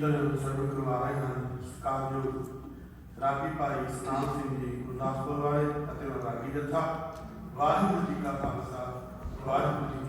ਕੀਰਤਨ ਸਰਵ ਕਰਵਾ ਰਹੇ ਹਨ ਸਤਿਕਾਰਯੋਗ ਰਾਗੀ ਭਾਈ ਸਨਾਮ ਸਿੰਘ ਜੀ, ਗੁਰਦਾਸਪੁਰ ਵਾਲੇ ਅਤੇ ਰਾਗੀ ਜੱਥਾ, ਵਾਹਿਗੁਰੂ ਜੀ ਕਾ ਖਾਲਸਾ, ਵਾਹਿਗੁਰੂ ਜੀ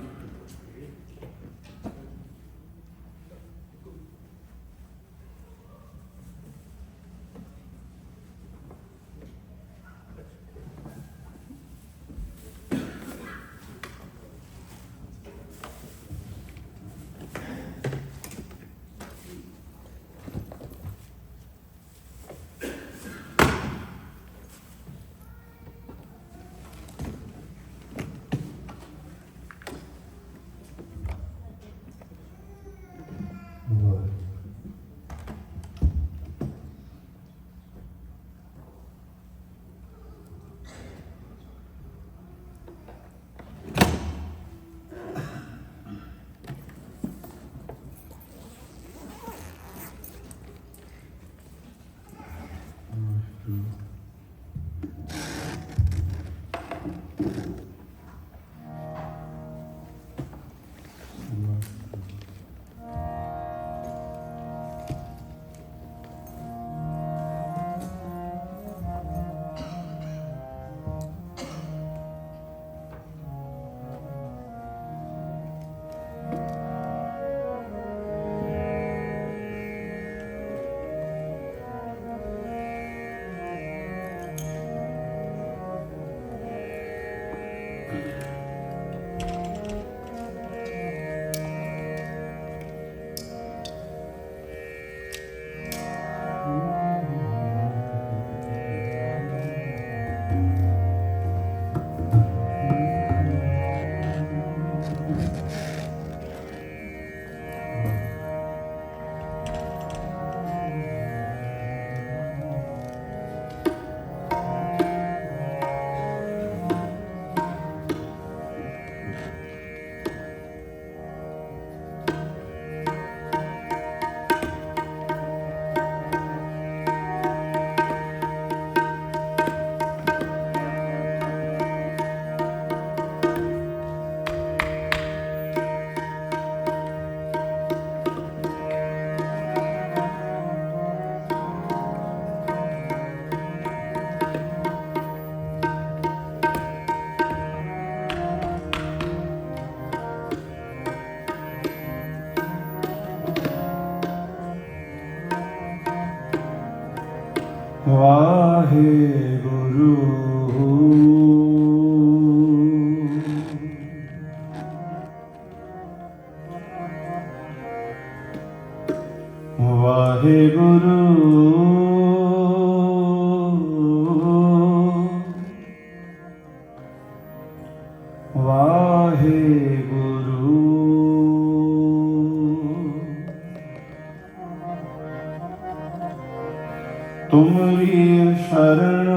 ਤੁਮਰੀ ਸ਼ਰਨ।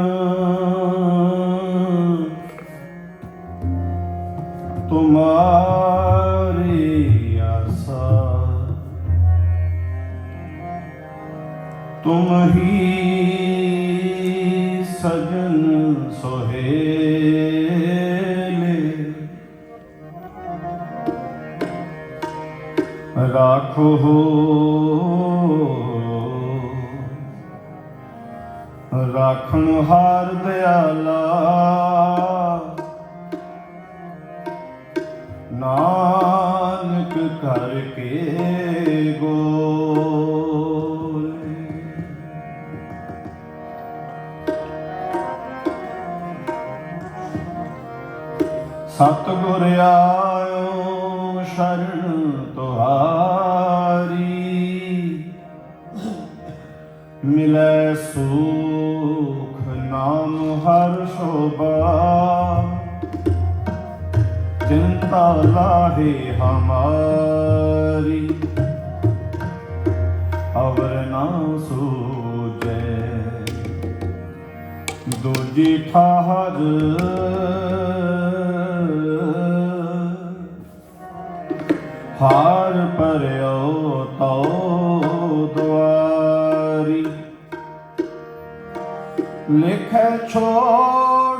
ਤੁਮਾਰੀ ਆਸਾ। ਤੁਮ ਹੀ ਸਜਨ ਸੋਹੇਲੇ। ਰਾਖੋ ਰਾਖਣ ਹਾਰ ਦਿਆਲਾ। ਨਾਨਕ ਕਰਕੇ ਗੋਰੇ। ਸਤਿਗੁਰ ਆਇਓ ਸੂਜੈ। ਦੂਜੀ ਠਾਹਰ। ਹਾਰ ਪਰਿਓ ਤਉ ਦੁਆਰੀ। ਲਿਖੈ ਛੋੜ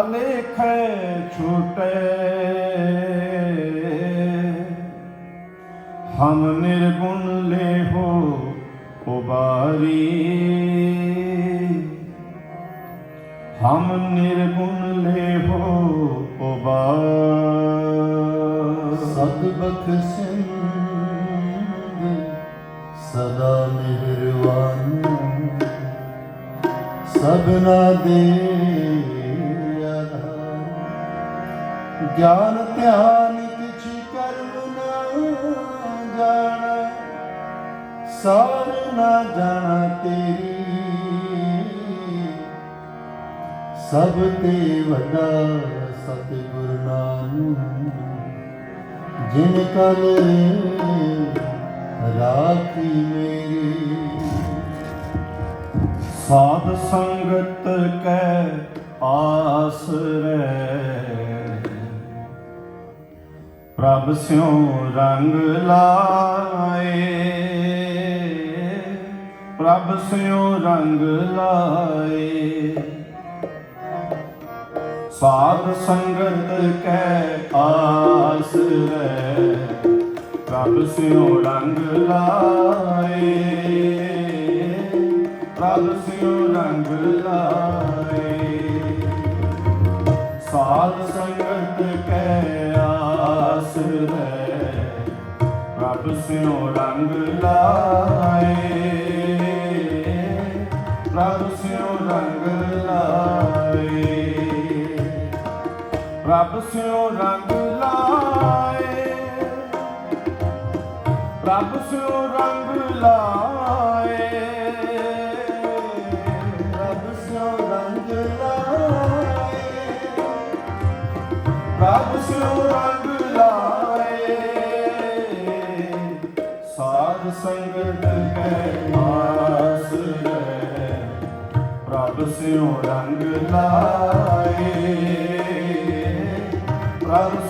ਅਲੇਖੈ ਛੁਟੈ। ਹਮ ਨਿਰਗੁਣ ਲੇਹੋ ਉਬਾਰੀ ਹਮ ਨਿਰਗੁਣ ਲੇਹੋ ਉਬਾਰੀ ਸਤ ਬਖਸ਼ਿੰਦ ਸਦਾ ਮਿਹਰਵਾਨ ਸਭਨਾ ਦੇ ਗਿਆਨ ਸਭ ਤੇ ਵੱਡਾ ਸਤਿਗੁਰ ਨਾਮ ਜਿਨ ਕਲ ਰਾਖੀ ਮੇਰੀ। ਸਾਧ ਸੰਗਤ ਕੈ ਆਸਰੈ ਪ੍ਰਭ ਸਿਉ ਰੰਗ ਲਾਏ। ਪ੍ਰਭ ਸਿਉ ਰੰਗ ਲਾਏ। ਸਾਧ ਸੰਗਤ ਕੈ ਆਸਰੈ ਪ੍ਰਭ ਸਿਉ ਰੰਗ ਲਾਏ। ਪ੍ਰਭ ਸਿਉ ਰੰਗ ਲਾਏ। ਸਾਧ ਸੰਗਤ ਕੈ ਆਸਰੈ ਪ੍ਰਭ ਸਿਉ ਰੰਗ ਲਾਏ ਸਿਉ ਰੰਗ ਲਾਏ ਪ੍ਰਭ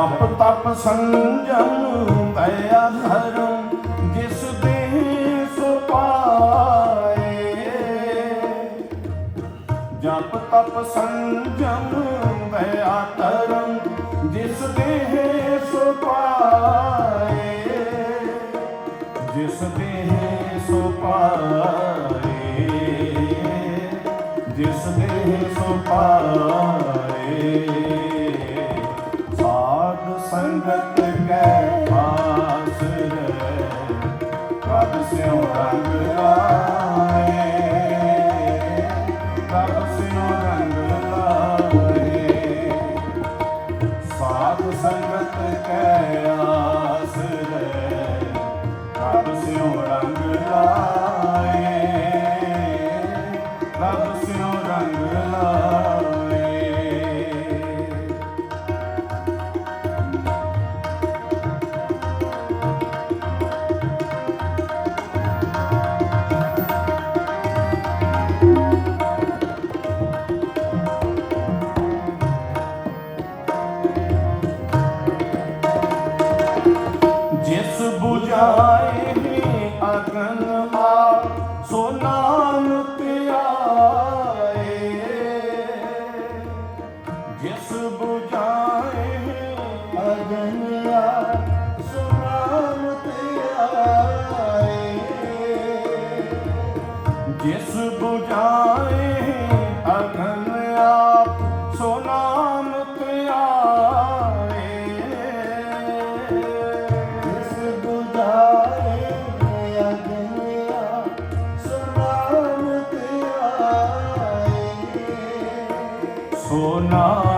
ਜਪ ਤਪ ਸੰਜਮ ਦਇਆ ਧਰਮ ਜਿਸ ਦੇ ਸੋ ਪਾਏ। ਜਪ ਤਪ ਸੰਜਮ ਦਇਆ ਧਰਮ ਜਿਸ ਦੇ ਸੋ ਪਾਏ। ਜਿਸ ਦੇ ਸੋ ਪਾਏ, ਜਿਸ ਦੇ ਸੋ ਪਾਏ। ਸੰਗਤ ਕੈ ਆਸਰੇ ਪ੍ਰਭ ਸਿਉ ਰੰਗ ਲਾਏ ਸੋ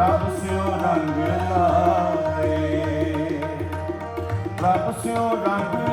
ਰੱਬ ਸਿਓ ਰੰਗ ਲਾਵੇ ਰੱਬ ਸਿਓ ਰੰਗ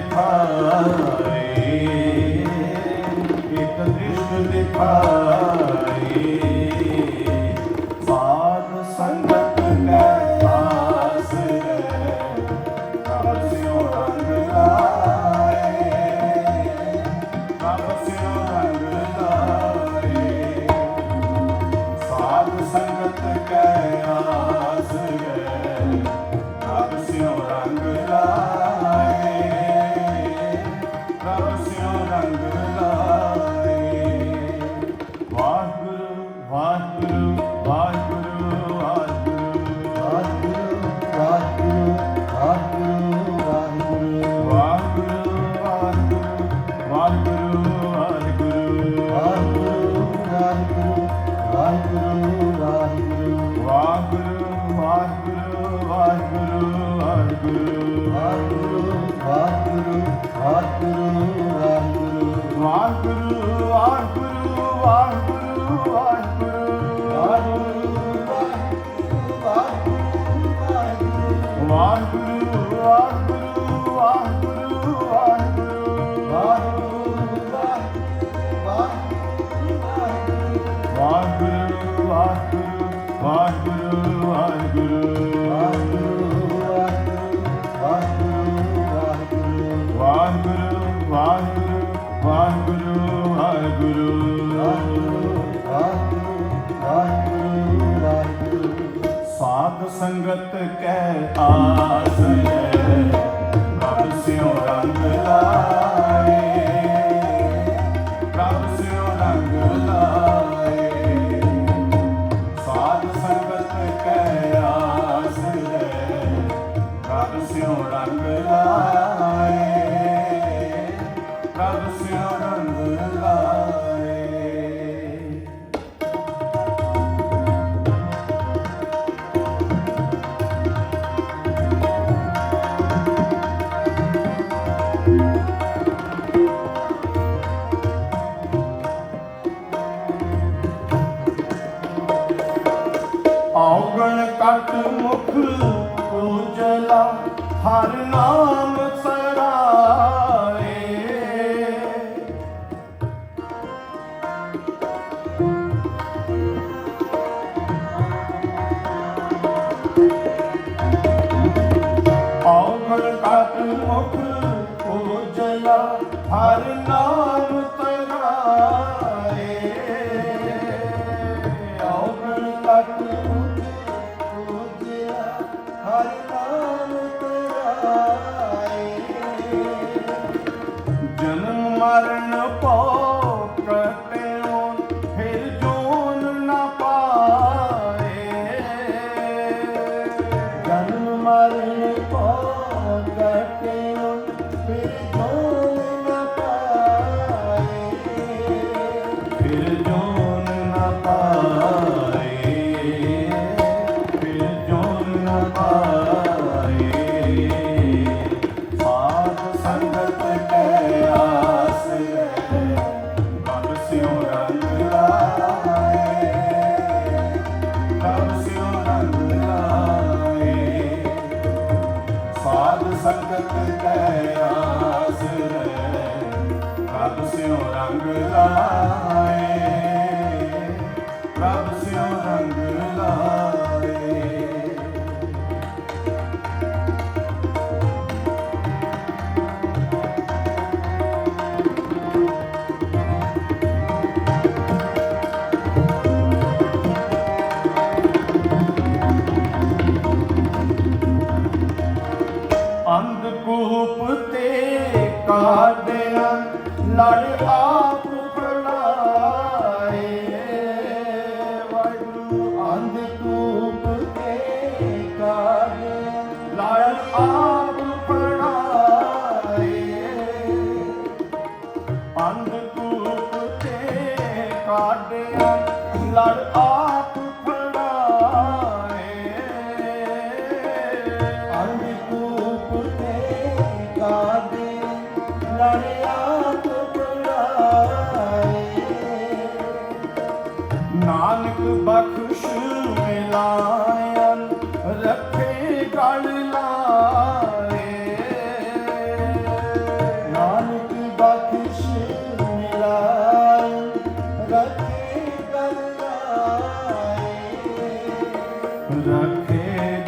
ਦਿਖਾਏ ਇੱਕ ਦ੍ਰਿਸ਼ ਦਿਖਾਏ। Rabbim seni ondan good. ਸੰਗਤ ਕਹਿ ਆ ਪ੍ਰਭ ਸਿਉ ਰੰਗ ਲਾਏ ਪ੍ਰਭ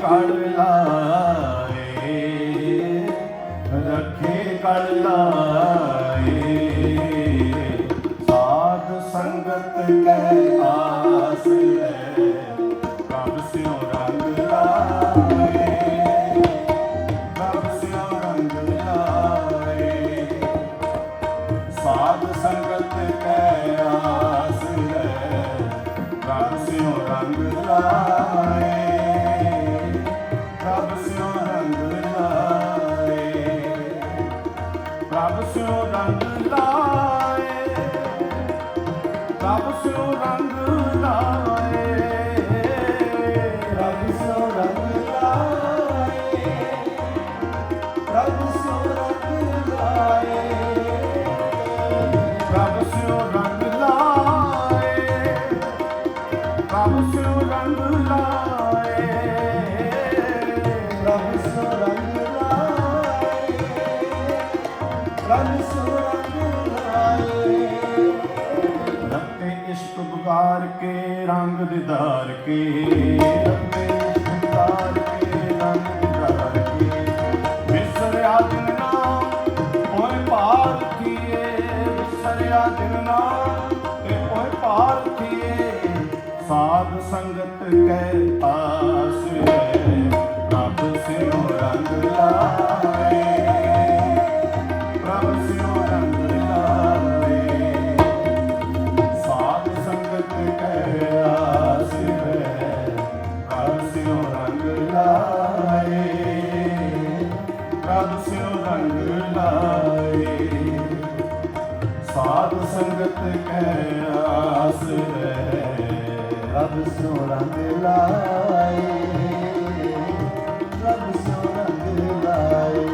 কাড়লা ਤਬ ਸਿਉ ਰੰਗ ਲਾਏ ਤਬ ਸਿਉ ਰੰਗ ਅੰਗ ਦਿਦਾਰ ਕੇ ਜਗਤ ਕੈ ਆਸ ਰਹਿ ਰੱਬ ਸੋ ਰੰਗ ਲਾਏ ਰੱਬ ਸੋ ਰੰਗ ਲਾਏ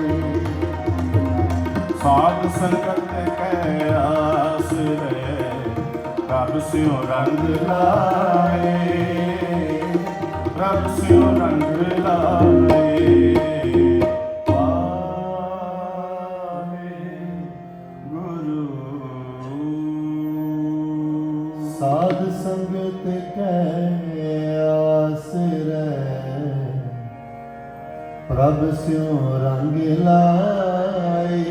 ਸਾਧ ਸੰਗਤ ਕੈ ਆਸ ਰਬ ਰੱਬ ਸੋ ਰੰਗ ਲਾਏ ਰੱਬ ਸੋ ਰੰਗ ਲਾਏ ਸਿਉ ਰੰਗ ਲਾਏ।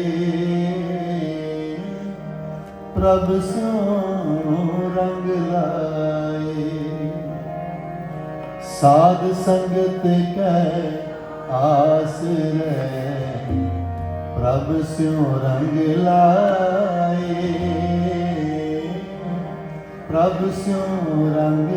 ਪ੍ਰਭ ਸਿਉ ਰੰਗ ਲਾਏ। ਸਾਧ ਸੰਗਤ ਕੈ ਆਸਰੇ ਪ੍ਰਭ ਸਿਉ ਰੰਗ ਲਾਏ। ਪ੍ਰਭ ਸਿਉ ਰੰਗ